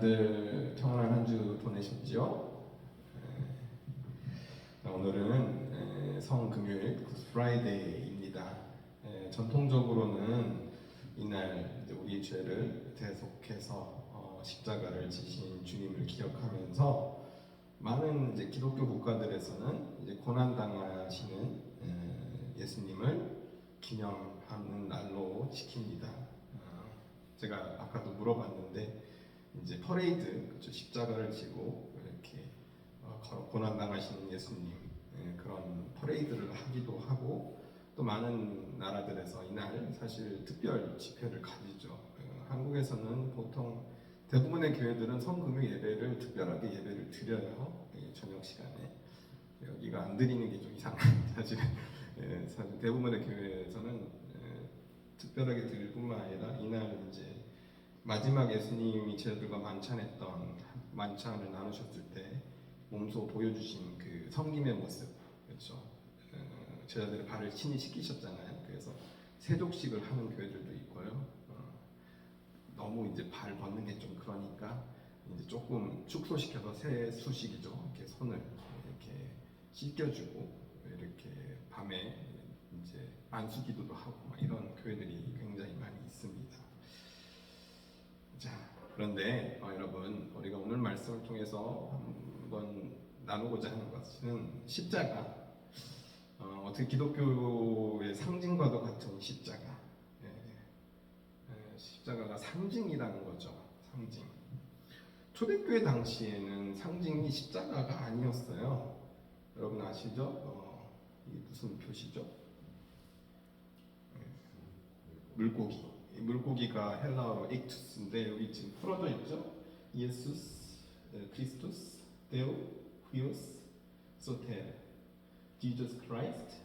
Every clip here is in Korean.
다들 평안한 한 주 보내셨죠? 네. 오늘은 에, 성금요일 굿프라이데이입니다. 에, 전통적으로는 이날 우리의 죄를 대속해서 어, 십자가를 지신 주님을 기억하면서 많은 이제 기독교 국가들에서는 이제 고난 당하시는 에, 예수님을 기념하는 날로 지킵니다. 어, 제가 아까도 물어봤는데 이제 퍼레이드 그렇죠? 십자가를 지고 이렇게 어, 고난 당하시는 예수님 예, 그런 퍼레이드를 하기도 하고 또 많은 나라들에서 이날 사실 특별 집회를 가지죠. 어, 한국에서는 보통 대부분의 교회들은 성금요 예배를 특별하게 예배를 드려요 예, 저녁 시간에 여기가 안 드리는 게 좀 이상한 사실 예, 사실 대부분의 교회에서는 예, 특별하게 드릴 뿐만 아니라 이날 이제 마지막 예수님이 제자들과 만찬했던 만찬을 나누셨을 때 몸소 보여주신 그 섬김의 모습 그렇죠? 어, 제자들의 발을 친히 씻기셨잖아요. 그래서 세족식을 하는 교회들도 있고요. 어, 너무 이제 발 벗는 게 좀 그러니까 이제 조금 축소시켜서 세수식이죠. 이렇게 손을 이렇게 씻겨주고 이렇게 밤에 이제 안수기도도 하고 막 이런 교회들이 굉장히 많이 있습니다. 자, 그런데 어, 여러분 우리가 오늘 말씀을 통해서 한번 나누고자 하는 것은 십자가. 어, 어떻게 기독교의 상징과도 같은 십자가. 예, 예, 십자가가 상징이라는 거죠 상징. 초대교회 당시에는 상징이 십자가가 아니었어요. 여러분 아시죠? 어, 무슨 표시죠? 예, 물고기. 이 물고기가 헬라어로 엑투스인데 여기 지금 풀어져 있죠. 예수스, 에, 크리스투스, 데오, 후이오스, 소텔, Jesus Christ,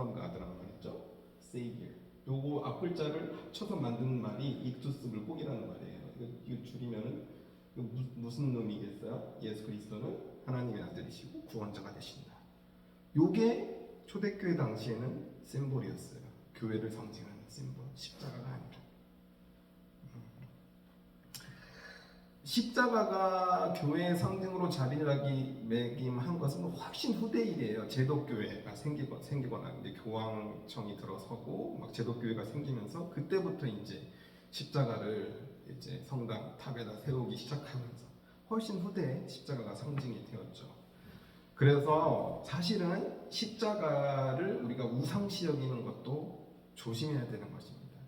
of God라는 말이죠. Savior. 요거 앞글자를 합쳐서 만든 말이 익투스 물고기라는 말이에요. 이거, 줄이면은 이거 무, 무슨 놈이겠어요? 예수 그리스도는 하나님의 아들이시고 구원자가 되신다. 요게 초대교회 당시에는 심볼이었어요. 교회를 상징하는 심볼, 십자가가 아니라. 음. 십자가가 교회의 상징으로 자리하기 매김한 것은 훨씬 후대 일이에요. 제독교회가 생기거, 생기거나 이제 교황청이 들어서고 막 제독교회가 생기면서 그때부터 이제 십자가를 이제 성당 탑에다 세우기 시작하면서 훨씬 후대에 십자가가 상징이 되었죠. 그래서 사실은 십자가를 우리가 우상시 여기는 것도 조심해야 되는 것입니다.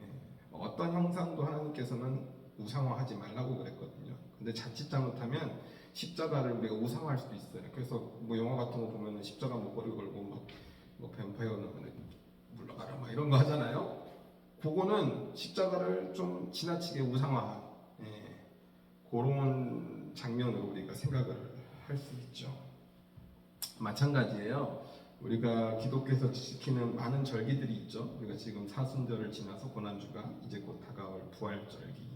예, 어떤 형상도 하나님께서는 우상화하지 말라고 그랬거든요. 근데 자칫 잘못하면 십자가를 우리가 우상화할 수도 있어요. 그래서 뭐 영화 같은 거 보면은 십자가 목걸이 걸고 막 뭐 뱀파이어는 물러가라 막 이런 거 하잖아요. 그거는 십자가를 좀 지나치게 우상화한 예, 그런 장면으로 우리가 생각을 할 수 있죠. 마찬가지예요. 우리가 기독교에서 지키는 많은 절기들이 있죠. 우리가 지금 사순절을 지나서 고난주가 이제 곧 다가올 부활절기.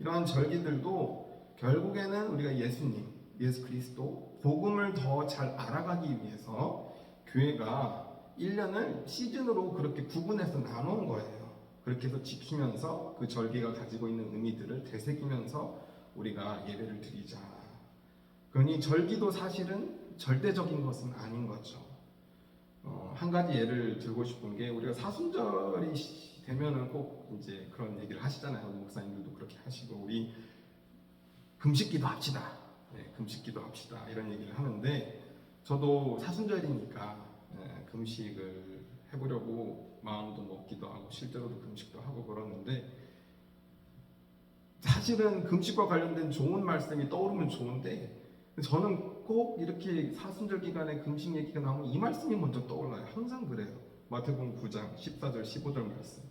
이러한 절기들도 결국에는 우리가 예수님, 예수 그리스도, 복음을 더 잘 알아가기 위해서 교회가 1년을 시즌으로 그렇게 구분해서 나눈 거예요. 그렇게 해서 지키면서 그 절기가 가지고 있는 의미들을 되새기면서 우리가 예배를 드리자. 그러니 절기도 사실은 절대적인 것은 아닌 거죠. 어, 한 가지 예를 들고 싶은 게 우리가 사순절이 되면은 꼭 이제 그런 얘기를 하시잖아요. 목사님들도 그렇게 하시고 우리 금식기도 합시다. 네, 금식기도 합시다. 이런 얘기를 하는데 저도 사순절이니까 네, 금식을 해보려고 마음도 먹기도 하고 실제로도 금식도 하고 그러는데 사실은 금식과 관련된 좋은 말씀이 떠오르면 좋은데 저는 꼭 이렇게 사순절 기간에 금식 얘기가 나오면 이 말씀이 먼저 떠올라요. 항상 그래요. 마태복음 9장 14절 15절 말씀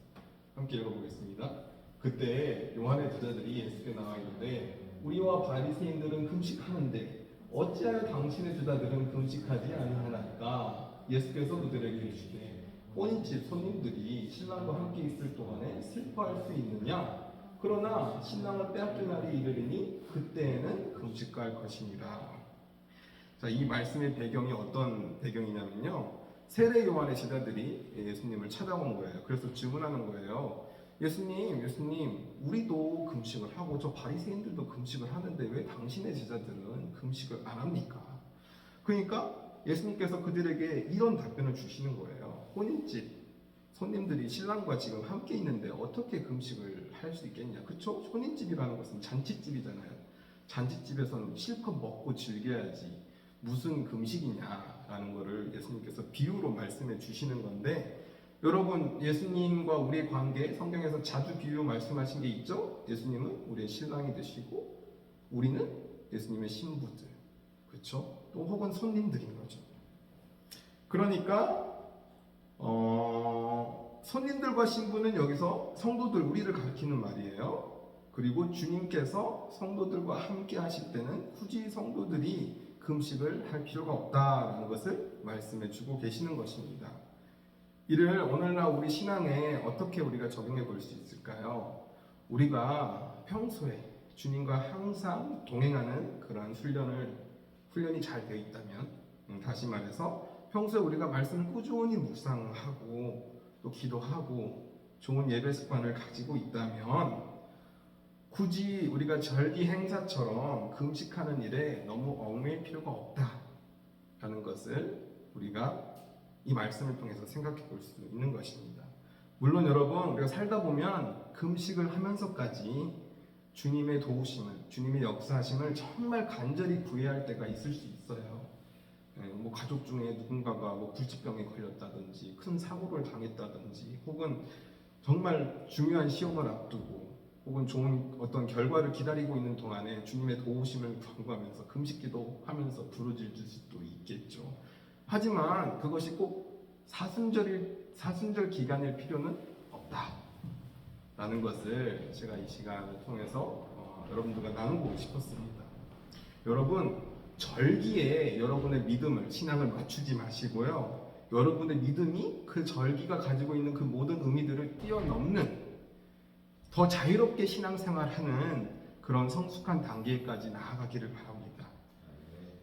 함께 읽어보겠습니다. 그때 요한의 제자들이 예수께 나와 있는데 우리와 바리새인들은 금식하는데 어찌하여 당신의 제자들은 금식하지 아니하나이까 예수께서 그들에게 이르시되 혼인집 손님들이 신랑과 함께 있을 동안에 슬퍼할 수 있느냐 그러나 신랑을 빼앗길 날이 이르리니 그때에는 금식할 것이니라. 자, 이 말씀의 배경이 어떤 배경이냐면요. 세례 요한의 제자들이 예수님을 찾아온 거예요. 그래서 질문하는 거예요. 예수님, 예수님, 우리도 금식을 하고 저 바리새인들도 금식을 하는데 왜 당신의 제자들은 금식을 안 합니까? 그러니까 예수님께서 그들에게 이런 답변을 주시는 거예요. 혼인집 손님들이 신랑과 지금 함께 있는데 어떻게 금식을 할 수 있겠냐? 그쵸? 혼인집이라는 것은 잔치집이잖아요. 잔치집에서는 실컷 먹고 즐겨야지 무슨 금식이냐라는 것을 예수님께서 비유로 말씀해 주시는 건데 여러분 예수님과 우리의 관계 성경에서 자주 비유 말씀하신 게 있죠? 예수님은 우리의 신랑이 되시고 우리는 예수님의 신부들 그렇죠? 또 혹은 손님들인 거죠. 그러니까 어, 손님들과 신부는 여기서 성도들 우리를 가리키는 말이에요. 그리고 주님께서 성도들과 함께 하실 때는 굳이 성도들이 금식을 할 필요가 없다라는 것을 말씀해 주고 계시는 것입니다. 이를 오늘날 우리 신앙에 어떻게 우리가 적용해 볼 수 있을까요? 우리가 평소에 주님과 항상 동행하는 그러한 훈련을 훈련이 잘 되어 있다면 음, 다시 말해서 평소에 우리가 말씀을 꾸준히 묵상하고 또 기도하고 좋은 예배 습관을 가지고 있다면 굳이 우리가 절기 행사처럼 금식하는 일에 너무 얽매일 필요가 없다라는 것을 우리가 이 말씀을 통해서 생각해 볼 수 있는 것입니다. 물론 여러분 우리가 살다 보면 금식을 하면서까지 주님의 도우심을 주님의 역사하심을 정말 간절히 구해야 할 때가 있을 수 있어요. 예, 뭐 가족 중에 누군가가 뭐 불치병에 걸렸다든지 큰 사고를 당했다든지 혹은 정말 중요한 시험을 앞두고 혹은 좋은 어떤 결과를 기다리고 있는 동안에 주님의 도우심을 경구하면서 금식기도 하면서 부르짖을 수도 있겠죠. 하지만 그것이 꼭 사순절일 사순절 기간일 필요는 없다 라는 것을 제가 이 시간을 통해서 어, 여러분들과 나누고 싶었습니다. 여러분 절기에 여러분의 믿음을 신앙을 맞추지 마시고요. 여러분의 믿음이 그 절기가 가지고 있는 그 모든 의미들을 뛰어넘는 더 자유롭게 신앙생활하는 그런 성숙한 단계까지 나아가기를 바랍니다.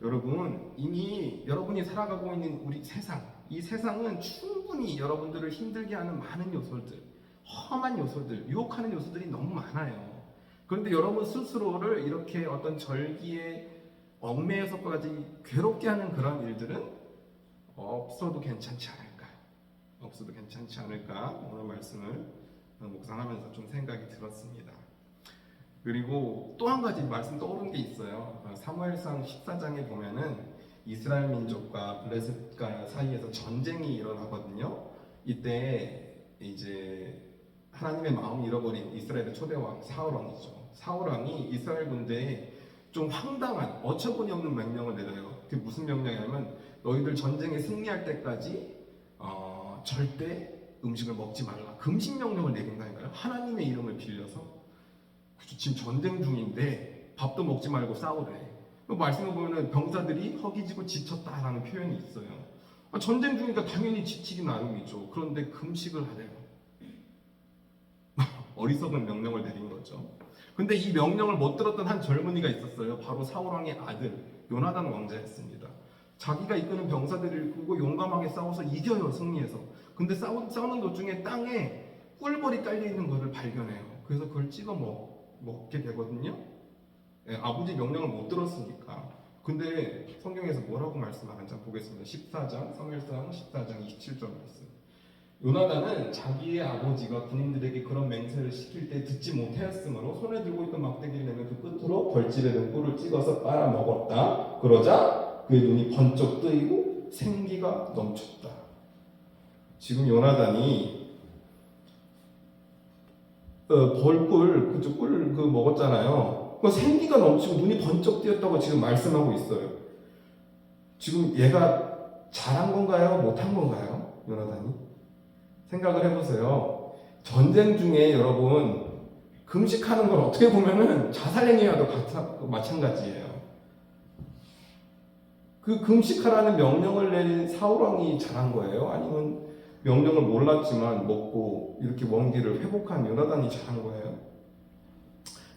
여러분 이미 여러분이 살아가고 있는 우리 세상 이 세상은 충분히 여러분들을 힘들게 하는 많은 요소들 험한 요소들 유혹하는 요소들이 너무 많아요. 그런데 여러분 스스로를 이렇게 어떤 절기에 얽매여서까지 괴롭게 하는 그런 일들은 없어도 괜찮지 않을까 없어도 괜찮지 않을까 오늘 말씀을 묵상하면서 좀 생각이 들었습니다. 그리고 또 한 가지 말씀 떠오른 게 있어요. 어, 사무엘상 14장에 보면은 이스라엘 민족과 블레셋과 사이에서 전쟁이 일어나거든요. 이때 이제 하나님의 마음을 잃어버린 이스라엘의 초대왕 사울 왕이죠. 사울 왕이 이스라엘 군대에 좀 황당한 어처구니 없는 명령을 내려요. 그게 무슨 명령이냐면 너희들 전쟁에 승리할 때까지 어, 절대 음식을 먹지 말라. 금식 명령을 내린다니까요. 하나님의 이름을 빌려서 지금 전쟁 중인데 밥도 먹지 말고 싸우래. 그 말씀을 보면 병사들이 허기지고 지쳤다라는 표현이 있어요. 아, 전쟁 중이니까 당연히 지치기 나름이죠. 그런데 금식을 하래요. 어리석은 명령을 내린 거죠. 근데 이 명령을 못 들었던 한 젊은이가 있었어요. 바로 사울왕의 아들 요나단 왕자였습니다. 자기가 이끄는 병사들을 끌고 용감하게 싸워서 이겨요 승리해서. 근데 싸우, 싸우는 도중에 땅에 꿀벌이 깔려 있는 것을 발견해요. 그래서 그걸 찍어 먹, 먹게 되거든요. 예, 아버지 명령을 못 들었으니까. 근데 성경에서 뭐라고 말씀하는지 보겠습니다. 14장, 사무엘상 14장 27절 말씀. 요나단은 자기의 아버지가 군인들에게 그런 맹세를 시킬 때 듣지 못하였으므로 손에 들고 있던 막대기를 내며 그 끝으로 벌집에 든 꿀을 찍어서 빨아 먹었다. 그러자 그의 눈이 번쩍 뜨이고 생기가 넘쳤다. 지금 요나단이 어, 벌꿀 그쪽 꿀 그 먹었잖아요. 그 생기가 넘치고 눈이 번쩍 뜨였다고 지금 말씀하고 있어요. 지금 얘가 잘한 건가요? 못한 건가요? 요나단이? 생각을 해보세요. 전쟁 중에 여러분 금식하는 걸 어떻게 보면은 자살행위와도 마찬가지예요. 그 금식하라는 명령을 내린 사울왕이 잘한 거예요? 아니면 명령을 몰랐지만 먹고 이렇게 원기를 회복한 요나단이 잘한 거예요?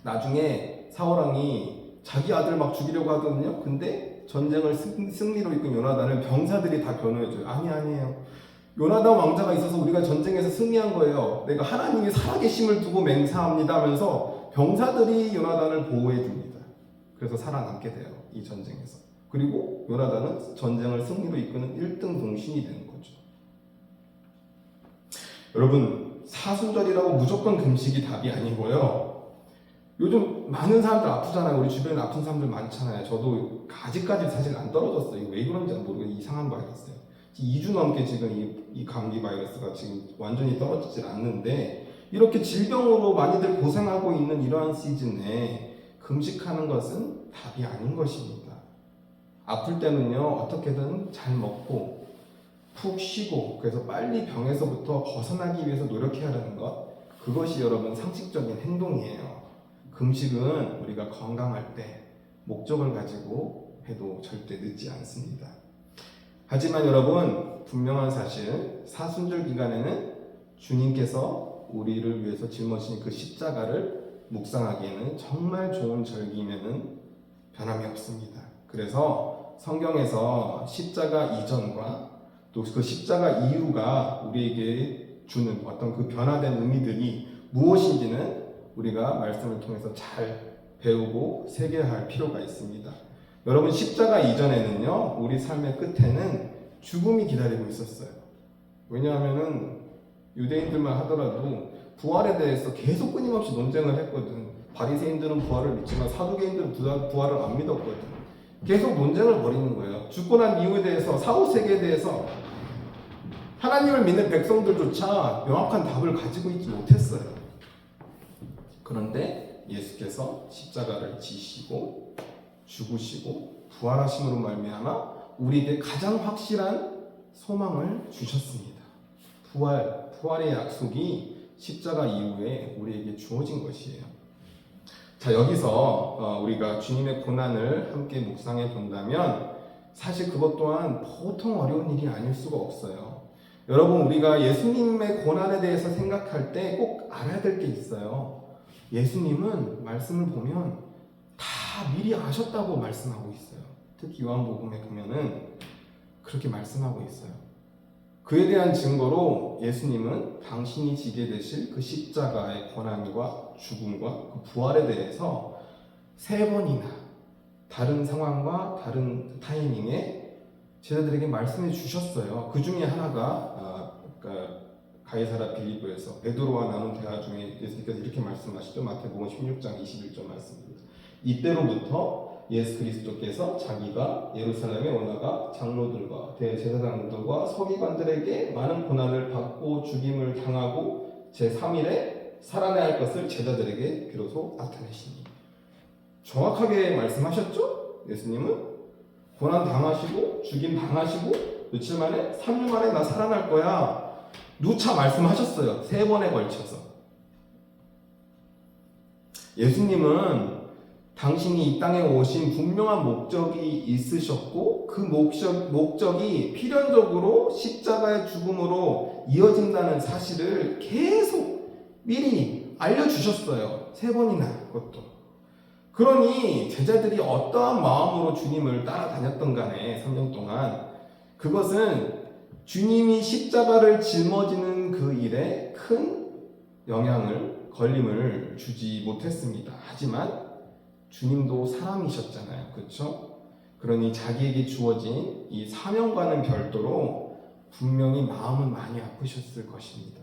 나중에 사울왕이 자기 아들 막 죽이려고 하거든요. 근데 전쟁을 승, 리로 이끈 요나단을 병사들이 다 변호해줘요. 아니 아니에요. 요나단 왕자가 있어서 우리가 전쟁에서 승리한 거예요. 내가 하나님이 살아계심을 두고 맹세합니다 하면서 병사들이 요나단을 보호해 줍니다. 그래서 살아남게 돼요. 이 전쟁에서. 그리고 요나단은 전쟁을 승리로 이끄는 1등 공신이 되는 거죠. 여러분, 사순절이라고 무조건 금식이 답이 아니고요. 요즘 많은 사람들 아프잖아요. 우리 주변에 아픈 사람들 많잖아요. 저도 아직까지 사실 안 떨어졌어요. 왜 그런지 모르겠어요. 이상한 바이러스요. 2주 넘게 지금 이, 이 감기 바이러스가 지금 완전히 떨어지질 않는데 이렇게 질병으로 많이들 고생하고 있는 이러한 시즌에 금식하는 것은 답이 아닌 것입니다. 아플 때는요 어떻게든 잘 먹고 푹 쉬고 그래서 빨리 병에서부터 벗어나기 위해서 노력해야 하는 것 그것이 여러분 상식적인 행동이에요. 금식은 우리가 건강할 때 목적을 가지고 해도 절대 늦지 않습니다. 하지만 여러분 분명한 사실 사순절 기간에는 주님께서 우리를 위해서 짊어진 그 십자가를 묵상하기에는 정말 좋은 절기면은 변함이 없습니다. 그래서 성경에서 십자가 이전과 또 그 십자가 이후가 우리에게 주는 어떤 그 변화된 의미들이 무엇인지는 우리가 말씀을 통해서 잘 배우고 새겨할 필요가 있습니다. 여러분 십자가 이전에는요 우리 삶의 끝에는 죽음이 기다리고 있었어요. 왜냐하면은 유대인들만 하더라도 부활에 대해서 계속 끊임없이 논쟁을 했거든. 바리새인들은 부활을 믿지만 사두개인들은 부활- 부활을 안 믿었거든. 계속 논쟁을 벌이는 거예요. 죽고 난 이유에 대해서 사후 세계에 대해서 하나님을 믿는 백성들조차 명확한 답을 가지고 있지 못했어요. 그런데 예수께서 십자가를 지시고 죽으시고 부활하심으로 말미암아 우리에게 가장 확실한 소망을 주셨습니다. 부활, 부활의 약속이 십자가 이후에 우리에게 주어진 것이에요. 자 여기서 어, 우리가 주님의 고난을 함께 묵상해 본다면 사실 그것 또한 보통 어려운 일이 아닐 수가 없어요. 여러분 우리가 예수님의 고난에 대해서 생각할 때 꼭 알아야 될 게 있어요. 예수님은 말씀을 보면 다 미리 아셨다고 말씀하고 있어요. 특히 요한복음에 보면은 그렇게 말씀하고 있어요. 그에 대한 증거로 예수님은 당신이 지게 되실 그 십자가의 고난과 죽음과 그 부활에 대해서 세 번이나 다른 상황과 다른 타이밍에 제자들에게 말씀해 주셨어요. 그 중에 하나가 아, 그러니까 가이사라 빌리보에서 베드로와 나눈 대화 중에 예수님께서 이렇게 말씀하시죠. 마태복음 16장 21절 말씀입니다. 이때로부터 예수 그리스도께서 자기가 예루살렘에 올라가 장로들과 대제사장들과 서기관들에게 많은 고난을 받고 죽임을 당하고 제 3일에 살아내야 할 것을 제자들에게 비로소 나타내시니 정확하게 말씀하셨죠? 예수님은 고난 당하시고 죽임 당하시고 며칠 만에 3일 만에 나 살아날 거야. 누차 말씀하셨어요. 세 번에 걸쳐서. 예수님은 당신이 이 땅에 오신 분명한 목적이 있으셨고 그 목적, 목적이 필연적으로 십자가의 죽음으로 이어진다는 사실을 계속 미리 알려주셨어요. 세 번이나 그것도. 그러니 제자들이 어떠한 마음으로 주님을 따라다녔던 간에 3년 동안 그것은 주님이 십자가를 짊어지는 그 일에 큰 영향을 걸림을 주지 못했습니다. 하지만 주님도 사람이셨잖아요. 그렇죠? 그러니 자기에게 주어진 이 사명과는 별도로 분명히 마음은 많이 아프셨을 것입니다.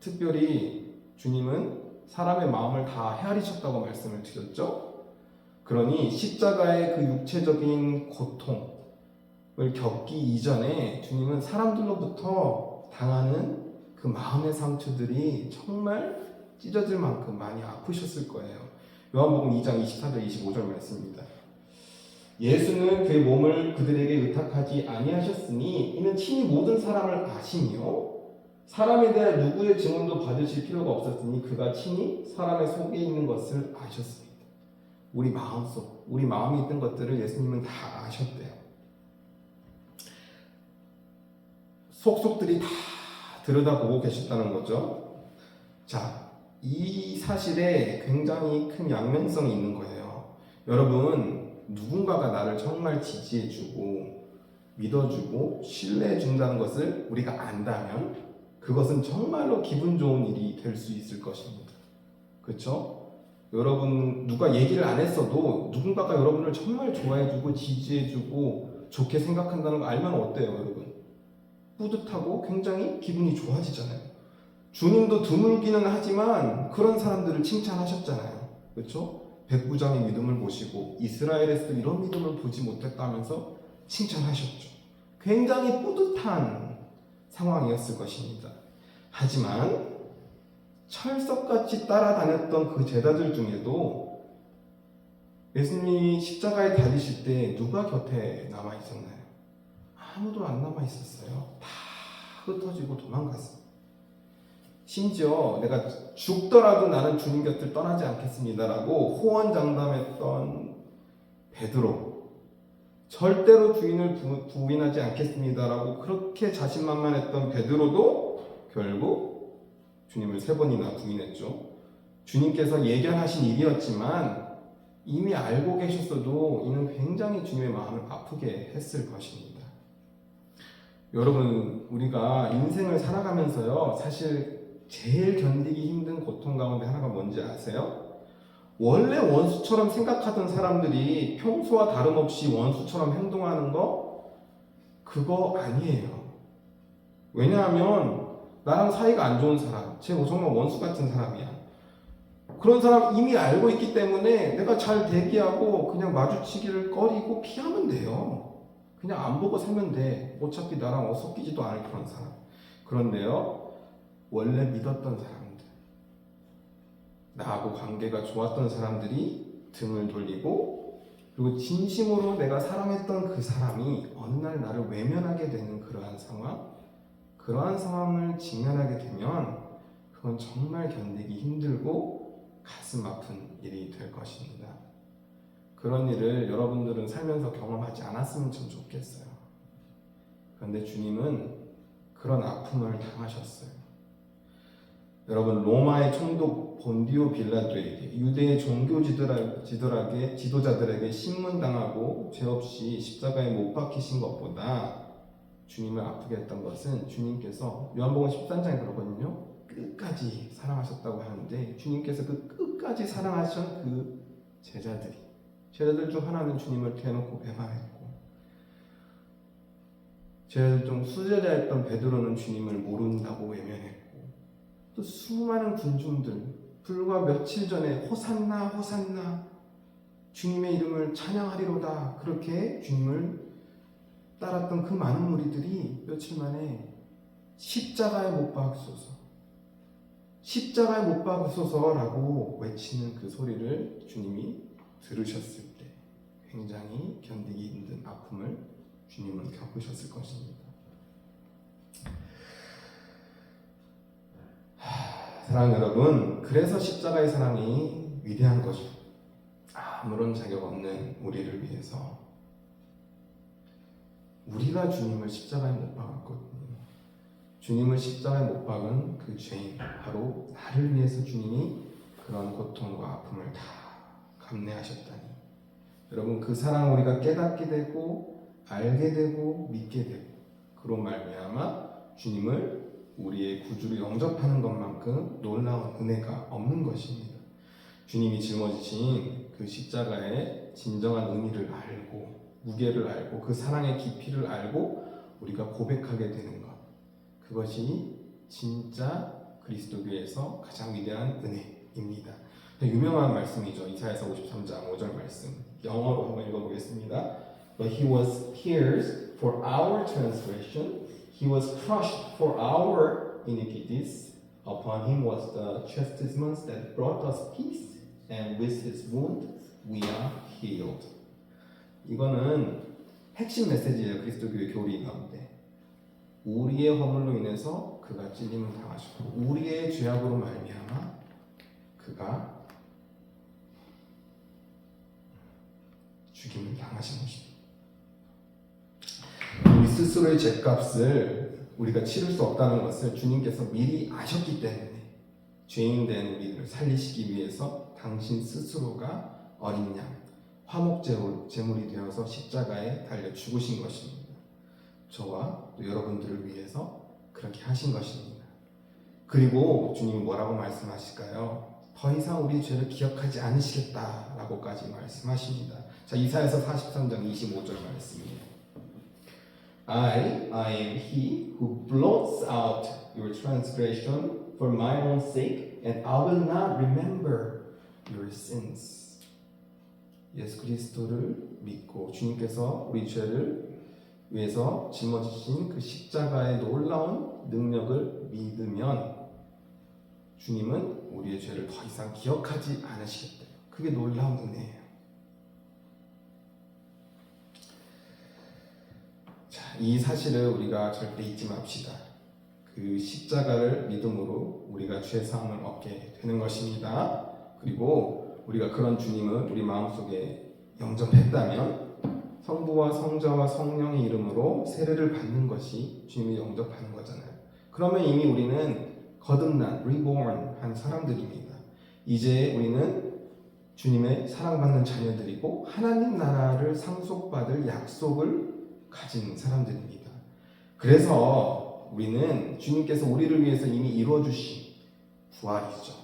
특별히 주님은 사람의 마음을 다 헤아리셨다고 말씀을 드렸죠. 그러니 십자가의 그 육체적인 고통을 겪기 이전에 주님은 사람들로부터 당하는 그 마음의 상처들이 정말 찢어질 만큼 많이 아프셨을 거예요. 요한복음 2장 24절 25절 말씀입니다. 예수는 그의 몸을 그들에게 의탁하지 아니하셨으니 이는 친히 모든 사람을 아시며 사람에 대한 누구의 증언도 받으실 필요가 없었으니 그가 친히 사람의 속에 있는 것을 아셨습니다. 우리 마음속, 우리 마음에 있던 것들을 예수님은 다 아셨대요. 속속들이 다 들여다보고 계셨다는 거죠. 자, 이 사실에 굉장히 큰 양면성이 있는 거예요. 여러분, 누군가가 나를 정말 지지해주고 믿어주고 신뢰해준다는 것을 우리가 안다면 그것은 정말로 기분 좋은 일이 될 수 있을 것입니다. 그렇죠? 여러분 누가 얘기를 안 했어도 누군가가 여러분을 정말 좋아해주고 지지해주고 좋게 생각한다는 거 알면 어때요, 여러분? 뿌듯하고 굉장히 기분이 좋아지잖아요. 주님도 드물기는 하지만 그런 사람들을 칭찬하셨잖아요. 그렇죠? 백부장의 믿음을 보시고 이스라엘에서 이런 믿음을 보지 못했다면서 칭찬하셨죠. 굉장히 뿌듯한 상황이었을 것입니다. 하지만 철석같이 따라다녔던 그 제자들 중에도 예수님이 십자가에 달리실 때 누가 곁에 남아 있었나요? 아무도 안 남아 있었어요. 다 흩어지고 도망갔어요. 심지어 내가 죽더라도 나는 주님 곁을 떠나지 않겠습니다라고 호언장담했던 베드로 절대로 주인을 부- 부인하지 않겠습니다라고 그렇게 자신만만했던 베드로도 결국 주님을 세 번이나 부인했죠. 주님께서 예견하신 일이었지만 이미 알고 계셨어도 이는 굉장히 주님의 마음을 아프게 했을 것입니다. 여러분, 우리가 인생을 살아가면서요, 사실 제일 견디기 힘든 고통 가운데 하나가 뭔지 아세요? 원래 원수처럼 생각하던 사람들이 평소와 다름없이 원수처럼 행동하는 거, 그거 아니에요. 왜냐하면, 나랑 사이가 안 좋은 사람, 쟤 정말 원수 같은 사람이야. 그런 사람 이미 알고 있기 때문에 내가 잘 대기하고 그냥 마주치기를 꺼리고 피하면 돼요. 그냥 안 보고 살면 돼. 어차피 나랑 섞이지도 않을 그런 사람. 그런데요, 원래 믿었던 사람들, 나하고 관계가 좋았던 사람들이 등을 돌리고, 그리고 진심으로 내가 사랑했던 그 사람이 어느 날 나를 외면하게 되는 그러한 상황, 그러한 상황을 직면하게 되면, 그건 정말 견디기 힘들고, 가슴 아픈 일이 될 것입니다. 그런 일을 여러분들은 살면서 경험하지 않았으면 참 좋겠어요. 그런데 주님은 그런 아픔을 당하셨어요. 여러분 로마의 총독 본디오 빌라도에게 유대의 종교 지도자들에게 신문당하고 죄 없이 십자가에 못 박히신 것보다 주님을 아프게 했던 것은 주님께서 요한복음 13장에 그러거든요. 끝까지 사랑하셨다고 하는데 주님께서 그 끝까지 사랑하신 그 제자들이 제자들 중 하나는 주님을 대놓고 배반했고 제자들 중 수제자였던 베드로는 주님을 모른다고 외면했고 또 수많은 군중들 불과 며칠 전에 호산나 호산나 주님의 이름을 찬양하리로다 그렇게 주님을 따랐던 그 많은 무리들이 며칠 만에 십자가에 못 박소서 십자가에 못 박으소서라고 외치는 그 소리를 주님이 들으셨을 때 굉장히 견디기 힘든 아픔을 주님은 겪으셨을 것입니다. 하, 사랑 여러분, 그래서 십자가의 사랑이 위대한 것이 아무런 자격 없는 우리를 위해서 우리가 주님을 십자가에 못 박았거든요. 주님을 십자가에 못 박은 그 죄인 바로 나를 위해서 주님이 그런 고통과 아픔을 다 감내하셨다니 여러분 그 사랑 우리가 깨닫게 되고 알게 되고 믿게 되고 그로 말미암아 주님을 우리의 구주로 영접하는 것만큼 놀라운 은혜가 없는 것입니다. 주님이 짊어지신 그 십자가의 진정한 의미를 알고 무게를 알고 그 사랑의 깊이를 알고 우리가 고백하게 되는 것 그것이 진짜 그리스도교에서 가장 위대한 은혜입니다. 유명한 말씀이죠. 이사야서 53장 5절 말씀. 영어로 한번 읽어보겠습니다. But he was pierced for our transgression, he was crushed for our iniquities. Upon him was the chastisement that brought us peace, and with his wound we are healed. 이거는 핵심 메시지예요. 그리스도교의 교리 가운데. 우리의 허물로 인해서 그가 찔림을 당하셨고 우리의 죄악으로 말미암아 그가 죽임을 당하신 것입니다. 우리 스스로의 죄값을 우리가 치를 수 없다는 것을 주님께서 미리 아셨기 때문에 죄인 된 우리를 살리시기 위해서 당신 스스로가 어린 양 화목 제물, 제물이 되어서 십자가에 달려 죽으신 것입니다. 저와 또 여러분들을 위해서 그렇게 하신 것입니다. 그리고 주님이 뭐라고 말씀하실까요? 더 이상 우리 죄를 기억하지 않으시겠다라고까지 말씀하십니다. 자, 이사야서 43장 25절 말씀이에요. I, I am he who blots out your transgression for my own sake, and I will not remember your sins. 예수 그리스도를 믿고 주님께서 우리 죄를 위해서 짊어지신 그 십자가의 놀라운 능력을 믿으면 주님은 우리의 죄를 더 이상 기억하지 않으시겠대요. 그게 놀라운 은혜예요. 자, 이 사실을 우리가 절대 잊지 맙시다. 그 십자가를 믿음으로 우리가 죄 사함을 얻게 되는 것입니다. 그리고 우리가 그런 주님을 우리 마음속에 영접했다면 성부와 성자와 성령의 이름으로 세례를 받는 것이 주님을 영접하는 거잖아요. 그러면 이미 우리는 거듭난, reborn 한 사람들입니다. 이제 우리는 주님의 사랑받는 자녀들이고 하나님 나라를 상속받을 약속을 가진 사람들입니다. 그래서 우리는 주님께서 우리를 위해서 이미 이루어 주신 부활이죠.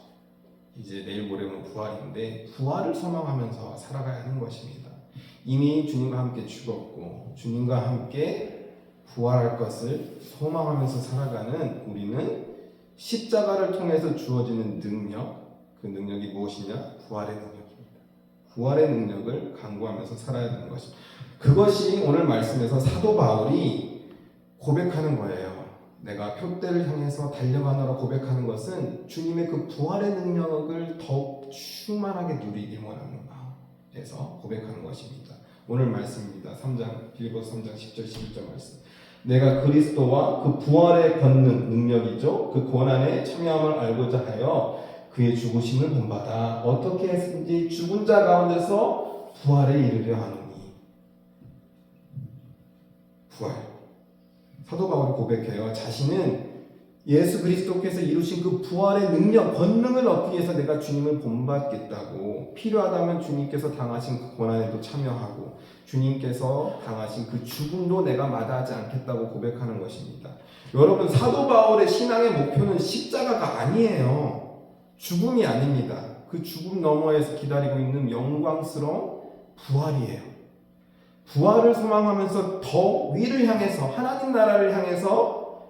이제 내일 모레면 부활인데 부활을 소망하면서 살아가야 하는 것입니다. 이미 주님과 함께 죽었고 주님과 함께 부활할 것을 소망하면서 살아가는 우리는 십자가를 통해서 주어지는 능력, 그 능력이 무엇이냐? 부활의 능력입니다. 부활의 능력을 강구하면서 살아야 되는 것입니다. 그것이 오늘 말씀에서 사도 바울이 고백하는 거예요. 내가 표대를 향해서 달려가느라 고백하는 것은 주님의 그 부활의 능력을 더욱 충만하게 누리길 원하는 마음에서 고백하는 것입니다. 오늘 말씀입니다. 3장 빌보서 3장 10절 11절 말씀. 내가 그리스도와 그 부활의 권능 능력이죠. 그 고난에 참여함을 알고자 하여 그의 죽으심을 본받아 어떻게 했든지 죽은 자 가운데서 부활에 이르려 하노니 부활 사도 바울이 고백해요. 자신은 예수 그리스도께서 이루신 그 부활의 능력, 권능을 얻기 위해서 내가 주님을 본받겠다고 필요하다면 주님께서 당하신 그 고난에도 참여하고 주님께서 당하신 그 죽음도 내가 마다하지 않겠다고 고백하는 것입니다. 여러분 사도 바울의 신앙의 목표는 십자가가 아니에요. 죽음이 아닙니다. 그 죽음 너머에서 기다리고 있는 영광스러운 부활이에요. 부활을 소망하면서 더 위를 향해서 하나님 나라를 향해서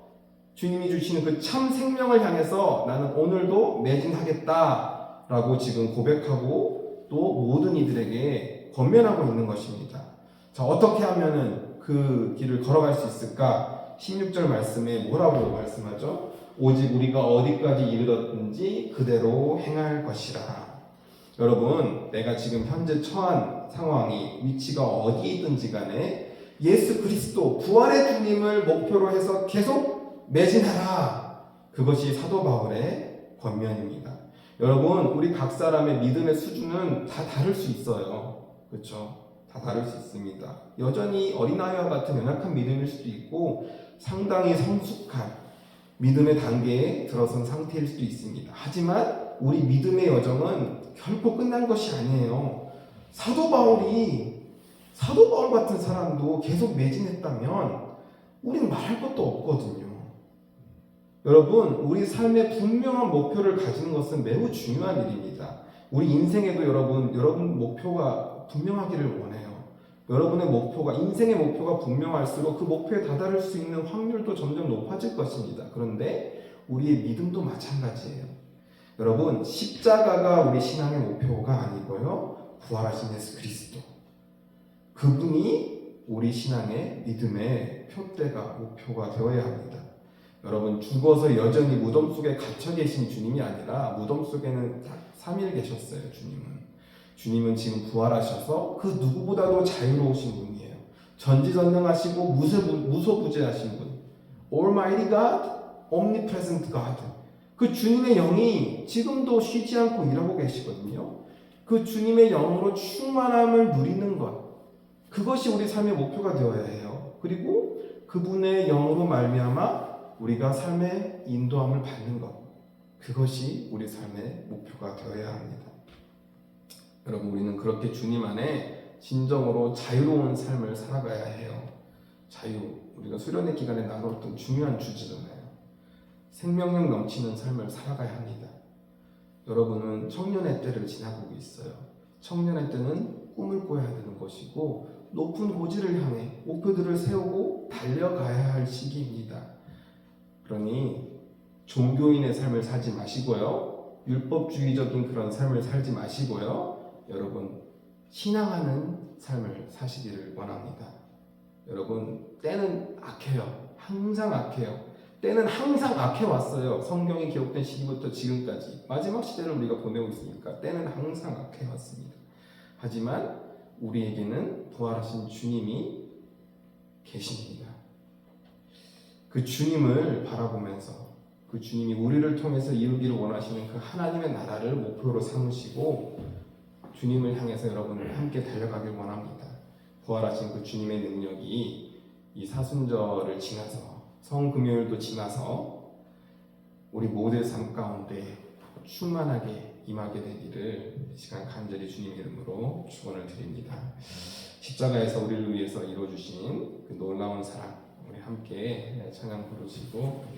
주님이 주시는 그 참 생명을 향해서 나는 오늘도 매진하겠다라고 지금 고백하고 또 모든 이들에게 권면하고 있는 것입니다. 자, 어떻게 하면은 그 길을 걸어갈 수 있을까? 16절 말씀에 뭐라고 말씀하죠? 오직 우리가 어디까지 이르렀든지 그대로 행할 것이라. 여러분, 내가 지금 현재 처한 상황이 위치가 어디이든지 간에 예수 그리스도 부활의 주님을 목표로 해서 계속 매진하라. 그것이 사도 바울의 권면입니다. 여러분, 우리 각 사람의 믿음의 수준은 다 다를 수 있어요. 그렇죠? 다 다를 수 있습니다. 여전히 어린아이와 같은 연약한 믿음일 수도 있고 상당히 성숙한 믿음의 단계에 들어선 상태일 수도 있습니다. 하지만 우리 믿음의 여정은 결코 끝난 것이 아니에요. 사도 바울이 사도 바울 같은 사람도 계속 매진했다면 우리는 말할 것도 없거든요. 여러분, 우리 삶의 분명한 목표를 가지는 것은 매우 중요한 일입니다. 우리 인생에도 여러분, 여러분 목표가 분명하기를 원해요. 여러분의 목표가, 인생의 목표가 분명할수록 그 목표에 다다를 수 있는 확률도 점점 높아질 것입니다. 그런데 우리의 믿음도 마찬가지예요. 여러분, 십자가가 우리 신앙의 목표가 아니고요. 부활하신 예수 그리스도. 그분이 우리 신앙의 믿음의 표대가 목표가 되어야 합니다. 여러분 죽어서 여전히 무덤 속에 갇혀 계신 주님이 아니라 무덤 속에는 3일 계셨어요. 주님은 주님은 지금 부활하셔서 그 누구보다도 자유로우신 분이에요. 전지전능하시고 무소부재하신 분. Almighty God, Omnipresent God. 그 주님의 영이 지금도 쉬지 않고 일하고 계시거든요. 그 주님의 영으로 충만함을 누리는 것. 그것이 우리 삶의 목표가 되어야 해요. 그리고 그분의 영으로 말미암아 우리가 삶의 인도함을 받는 것. 그것이 우리 삶의 목표가 되어야 합니다. 여러분, 우리는 그렇게 주님 안에 진정으로 자유로운 삶을 살아가야 해요. 자유. 우리가 수련회 기간에 나눴던 중요한 주제잖아요. 생명력 넘치는 삶을 살아가야 합니다. 여러분은 청년의 때를 지나고 있어요. 청년의 때는 꿈을 꿔야 되는 것이고 높은 고지를 향해 목표들을 세우고 달려가야 할 시기입니다. 그러니 종교인의 삶을 살지 마시고요. 율법주의적인 그런 삶을 살지 마시고요. 여러분 신앙하는 삶을 사시기를 원합니다. 여러분 때는 악해요. 항상 악해요. 때는 항상 악해 왔어요. 성경이 기록된 시기부터 지금까지 마지막 시대를 우리가 보내고 있으니까 때는 항상 악해 왔습니다. 하지만 우리에게는 부활하신 주님이 계십니다. 그 주님을 바라보면서 그 주님이 우리를 통해서 이루기를 원하시는 그 하나님의 나라를 목표로 삼으시고 주님을 향해서 여러분을 함께 달려가길 원합니다. 부활하신 그 주님의 능력이 이 사순절을 지나서 성금요일도 지나서 우리 모두의 삶 가운데 충만하게 임하게 되기를 이 시간 간절히 주님 이름으로 축원을 드립니다. 십자가에서 우리를 위해서 이루어주신 그 놀라운 사랑 우리 함께 찬양 부르시고